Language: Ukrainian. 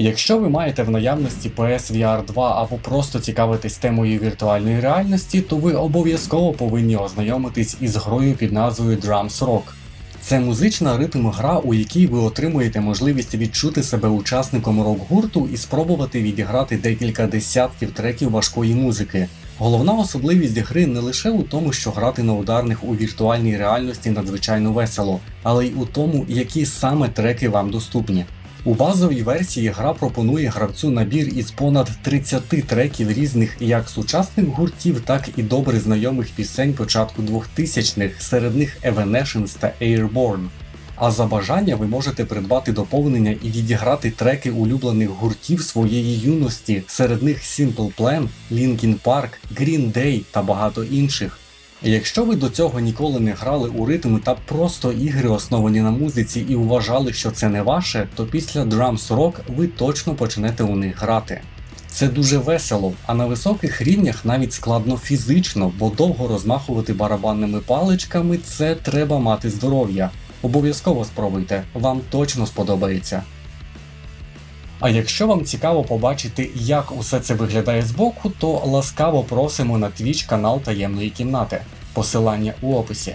Якщо ви маєте в наявності PS VR 2 або просто цікавитесь темою віртуальної реальності, то ви обов'язково повинні ознайомитись із грою під назвою Drums Rock. Це музична ритм-гра, у якій ви отримуєте можливість відчути себе учасником рок-гурту і спробувати відіграти декілька десятків треків важкої музики. Головна особливість гри не лише у тому, що грати на ударних у віртуальній реальності надзвичайно весело, але й у тому, які саме треки вам доступні. У базовій версії гра пропонує гравцю набір із понад 30 треків різних як сучасних гуртів, так і добре знайомих пісень початку 2000-х, серед них Evanescence та Airborne. А за бажання ви можете придбати доповнення і відіграти треки улюблених гуртів своєї юності, серед них Simple Plan, Linkin Park, Green Day та багато інших. Якщо ви до цього ніколи не грали у ритм та просто ігри основані на музиці і вважали, що це не ваше, то після Drums Rock ви точно почнете у них грати. Це дуже весело, а на високих рівнях навіть складно фізично, бо довго розмахувати барабанними паличками це треба мати здоров'я. Обов'язково спробуйте, вам точно сподобається. А якщо вам цікаво побачити, як усе це виглядає збоку, то ласкаво просимо на твіч канал таємної кімнати. Посилання у описі.